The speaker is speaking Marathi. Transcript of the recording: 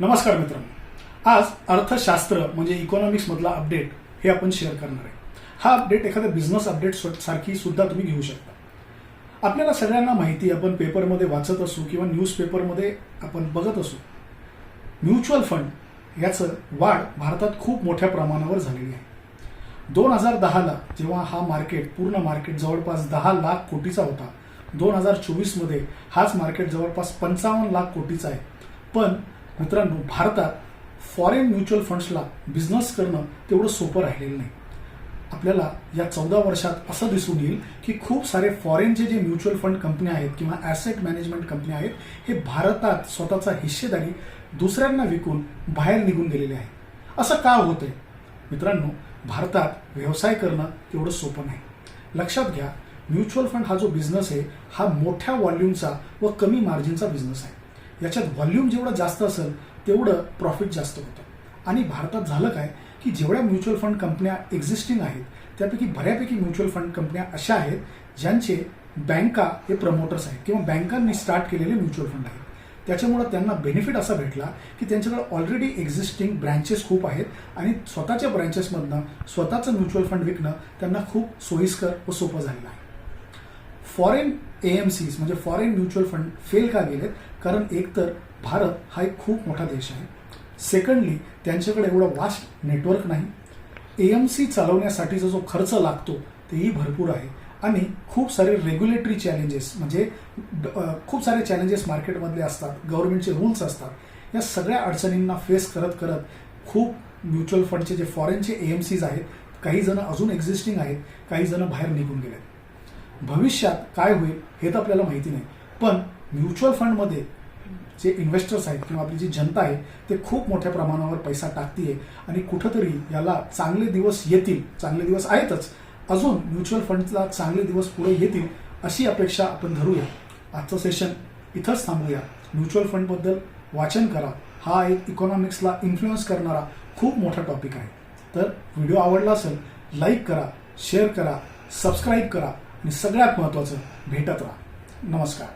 नमस्कार मित्रांनो. आज अर्थशास्त्र म्हणजे इकॉनॉमिक्स मधला अपडेट हे आपण शेअर करणार आहे. हा अपडेट एखाद्या बिझनेस अपडेट सारखी सुद्धा तुम्ही घेऊ शकता. आपल्याला सगळ्यांना माहिती आपण पेपरमध्ये वाचत असू किंवा न्यूज पेपरमध्ये आपण बघत असू. म्युच्युअल फंड याचं वाढ भारतात खूप मोठ्या प्रमाणावर झालेली आहे. दोन हजार दहाला जेव्हा हा मार्केट पूर्ण मार्केट जवळपास दहा लाख कोटीचा होता दोन हजार चोवीसमध्ये हाच मार्केट जवळपास पंचावन्न लाख कोटीचा आहे. पण मित्रांनो भारतात फॉरेन म्युच्युअल फंड्सला बिझनेस करणं तेवढं सोपं राहिलेलं नाही. आपल्याला या चौदा वर्षात असं दिसून येईल की खूप सारे फॉरेनचे जे म्युच्युअल फंड कंपन्या आहेत किंवा ॲसेट मॅनेजमेंट कंपन्या आहेत हे भारतात स्वतःचा हिस्सेदारी दुसऱ्यांना विकून बाहेर निघून गेलेले आहे असं का होत आहे? मित्रांनो भारतात व्यवसाय करणं तेवढं सोपं नाही. लक्षात घ्या म्युच्युअल फंड हा जो बिझनेस आहे हा मोठ्या व्हॉल्यूमचा व कमी मार्जिनचा बिझनेस आहे. याच्यात व्हॉल्यूम जेवढं जास्त असेल तेवढं प्रॉफिट जास्त होतं. आणि भारतात झालं काय की जेवढ्या म्युच्युअल फंड कंपन्या एक्झिस्टिंग आहेत त्यापैकी बऱ्यापैकी म्युच्युअल फंड कंपन्या अशा आहेत ज्यांचे बँका हे प्रमोटर्स आहेत किंवा बँकांनी स्टार्ट केलेले म्युच्युअल फंड आहेत. त्याच्यामुळं त्यांना बेनिफिट असा भेटला की त्यांच्याकडे ऑलरेडी एक्झिस्टिंग ब्रँचेस खूप आहेत आणि स्वतःच्या ब्रँचेसमधनं स्वतःचं म्युच्युअल फंड विकणं त्यांना खूप सोयीस्कर व सोपं झालेलं आहे. फॉरेन ए एम सीज म्हणजे फॉरेन म्युच्युअल फंड फेल का गेलेत? कारण एकतर भारत हा एक खूप मोठा देश आहे. सेकंडली त्यांच्याकडे एवढं वास्ट नेटवर्क नाही. ए एम सी चालवण्यासाठीचा जो खर्च लागतो तेही भरपूर आहे. आणि खूप सारे रेग्युलेटरी चॅलेंजेस म्हणजे खूप सारे चॅलेंजेस मार्केटमधले असतात गव्हर्नमेंटचे रूल्स असतात. या सगळ्या अडचणींना फेस करत करत खूप म्युच्युअल फंडचे जे फॉरेनचे ए एम सीज आहेत काही जण अजून एक्झिस्टिंग आहेत काही जण बाहेर निघून गेलेत. भविष्यात काय होईल हे तर आपल्याला माहिती नाही. पण म्युच्युअल फंडमध्ये जे इन्व्हेस्टर्स आहेत किंवा आपली जी जनता आहे ते खूप मोठ्या प्रमाणावर पैसा टाकतीये आणि कुठंतरी याला चांगले दिवस येतील चांगले दिवस आहेतच. अजून म्युच्युअल फंडला चांगले दिवस पुढे येतील अशी अपेक्षा आपण धरूया. आजचं सेशन इथंच थांबूया. म्युच्युअल फंडबद्दल वाचन करा. हा एक इकॉनॉमिक्सला इन्फ्लुएन्स करणारा खूप मोठा टॉपिक आहे. तर व्हिडिओ आवडला असेल लाईक करा शेअर करा सबस्क्राईब करा. आणि सगळ्यात महत्त्वाचं भेटत राहा. नमस्कार.